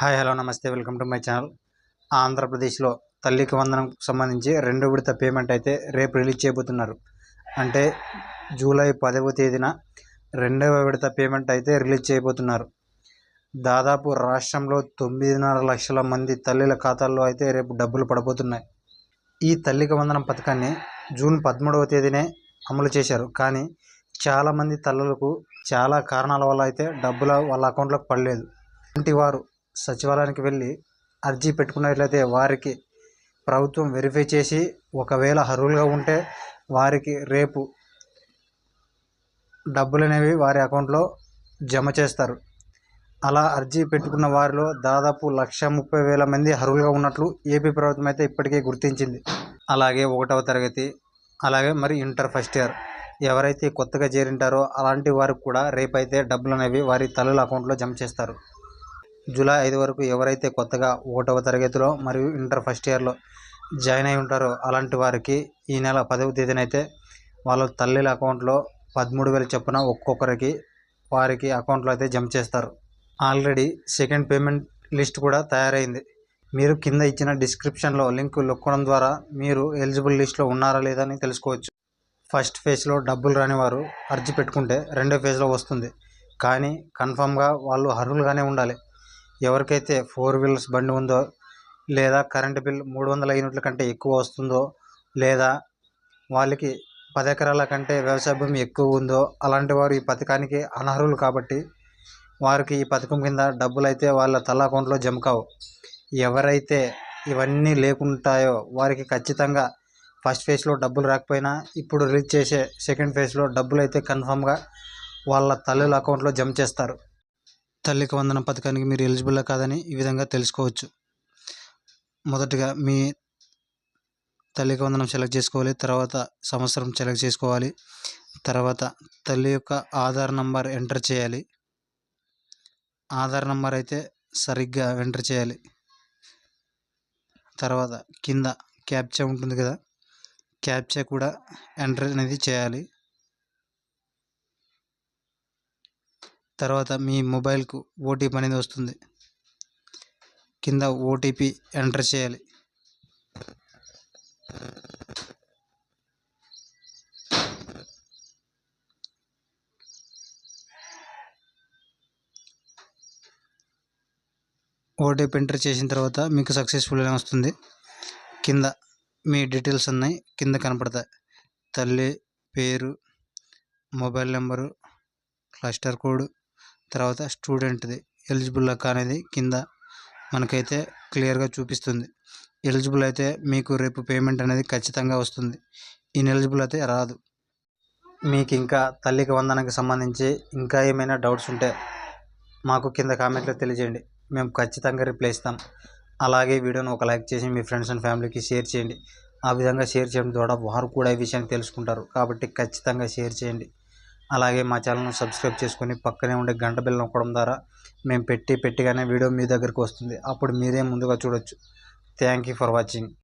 Hi hello namaste welcome to my channel. ఆంధ్రప్రదేశ్లో తల్లికి వందనం సంబంధించి రెండో విడత పేమెంట్ అయితే రేపు రిలీజ్ చేయబోతున్నారు. అంటే జూలై పదవ తేదీన రెండవ విడత పేమెంట్ అయితే రిలీజ్ చేయబోతున్నారు. దాదాపు రాష్ట్రంలో తొమ్మిదిన్నర లక్షల మంది తల్లిల ఖాతాల్లో అయితే రేపు డబ్బులు పడబోతున్నాయి. ఈ తల్లికి వందనం పథకాన్ని జూన్ పదమూడవ తేదీనే అమలు చేశారు. కానీ చాలామంది తల్లులకు చాలా కారణాల వల్ల అయితే డబ్బులు వాళ్ళ అకౌంట్లోకి పడలేదు. అలాంటి వారు సచివాలయానికి వెళ్ళి అర్జీ పెట్టుకున్నట్లయితే వారికి ప్రభుత్వం వెరిఫై చేసి ఒకవేళ అర్హులుగా ఉంటే వారికి రేపు డబ్బులు అనేవి వారి అకౌంట్లో జమ చేస్తారు. అలా అర్జీ పెట్టుకున్న వారిలో దాదాపు లక్ష ముప్పై వేల మంది అర్హులుగా ఉన్నట్లు ఏపీ ప్రభుత్వం అయితే ఇప్పటికే గుర్తించింది. అలాగే ఒకటవ తరగతి అలాగే మరి ఇంటర్ ఫస్ట్ ఇయర్ ఎవరైతే కొత్తగా చేరింటారో అలాంటి వారికి కూడా రేపైతే డబ్బులు అనేవి వారి తల్లుల అకౌంట్లో జమ చేస్తారు. జూలై ఐదు వరకు ఎవరైతే కొత్తగా ఒకటవ తరగతిలో మరియు ఇంటర్ ఫస్ట్ ఇయర్లో జాయిన్ అయి ఉంటారో అలాంటి వారికి ఈ నెల పదవ తేదీన అయితే వాళ్ళ తల్లిల అకౌంట్లో పదమూడు వేల చొప్పున ఒక్కొక్కరికి వారికి అకౌంట్లో అయితే జమ చేస్తారు. ఆల్రెడీ సెకండ్ పేమెంట్ లిస్ట్ కూడా తయారైంది. మీరు కింద ఇచ్చిన డిస్క్రిప్షన్లో లింక్ నొక్కడం ద్వారా మీరు ఎలిజిబుల్ లిస్ట్లో ఉన్నారా లేదా అని తెలుసుకోవచ్చు. ఫస్ట్ ఫేజ్లో డబ్బులు రాని వారు అర్జీ పెట్టుకుంటే రెండో ఫేజ్లో వస్తుంది. కానీ కన్ఫామ్గా వాళ్ళు అర్హులుగానే ఉండాలి. ఎవరికైతే ఫోర్ వీలర్స్ బండి ఉందో లేదా కరెంటు బిల్ మూడు వందల యూనిట్ల కంటే ఎక్కువ వస్తుందో లేదా వాళ్ళకి పది ఎకరాల కంటే వ్యవసాయ భూమి ఎక్కువ ఉందో అలాంటి వారు ఈ పథకానికి అనర్హులు కాబట్టి వారికి ఈ పథకం కింద డబ్బులు అయితే వాళ్ళ తల అకౌంట్లో జమ కావు ఎవరైతే ఇవన్నీ లేకుంటాయో వారికి ఖచ్చితంగా ఫస్ట్ ఫేజ్లో డబ్బులు రాకపోయినా ఇప్పుడు రిలీజ్ చేసే సెకండ్ ఫేజ్లో డబ్బులు అయితే కన్ఫామ్గా వాళ్ళ తల్లుల అకౌంట్లో జమ చేస్తారు. తల్లికి వందనం పథకానికి మీరు ఎలిజిబుల్ కాదని ఈ విధంగా తెలుసుకోవచ్చు. మొదటగా మీ తల్లికి వందనం సెలెక్ట్ చేసుకోవాలి తర్వాత సంవత్సరం సెలెక్ట్ చేసుకోవాలి తర్వాత తల్లి యొక్క ఆధార్ నంబర్ ఎంటర్ చేయాలి. ఆధార్ నంబర్ అయితే సరిగ్గా ఎంటర్ చేయాలి. తర్వాత కింద క్యాప్చా ఉంటుంది కదా క్యాప్చా కూడా ఎంటర్ అనేది చేయాలి. తర్వాత మీ మొబైల్కు ఓటీపీ అనేది వస్తుంది. కింద ఓటీపీ ఎంటర్ చేయాలి. ఓటీపీ ఎంటర్ చేసిన తర్వాత మీకు సక్సెస్ఫుల్ అని వస్తుంది. కింద మీ డీటెయిల్స్ ఉన్నాయి కింద కనపడతాయి. తల్లి పేరు మొబైల్ నెంబరు క్లస్టర్ కోడ్ తర్వాత స్టూడెంట్ది ఎలిజిబుల్ అనేది కింద మనకైతే క్లియర్గా చూపిస్తుంది. ఎలిజిబుల్ అయితే మీకు రేపు పేమెంట్ అనేది ఖచ్చితంగా వస్తుంది. ఇన్ఎలిజిబుల్ అయితే రాదు. మీకు ఇంకా తల్లికి వందనకి సంబంధించి ఇంకా ఏమైనా డౌట్స్ ఉంటే మాకు కింద కామెంట్లో తెలియజేయండి. మేము ఖచ్చితంగా రిప్లై ఇస్తాం. అలాగే వీడియోను ఒక లైక్ చేసి మీ ఫ్రెండ్స్ అండ్ ఫ్యామిలీకి షేర్ చేయండి. ఆ విధంగా షేర్ చేయడం ద్వారా వారు కూడా ఈ విషయాన్ని తెలుసుకుంటారు. కాబట్టి ఖచ్చితంగా షేర్ చేయండి. అలాగే మా ఛానల్ను సబ్స్క్రైబ్ చేసుకొని పక్కనే ఉండే గంట బిల్ నొక్కడం ద్వారా మేము పెట్టి పెట్టిగానే వీడియో మీ దగ్గరికి వస్తుంది. అప్పుడు మీరే ముందుగా చూడొచ్చు. Thank you for watching.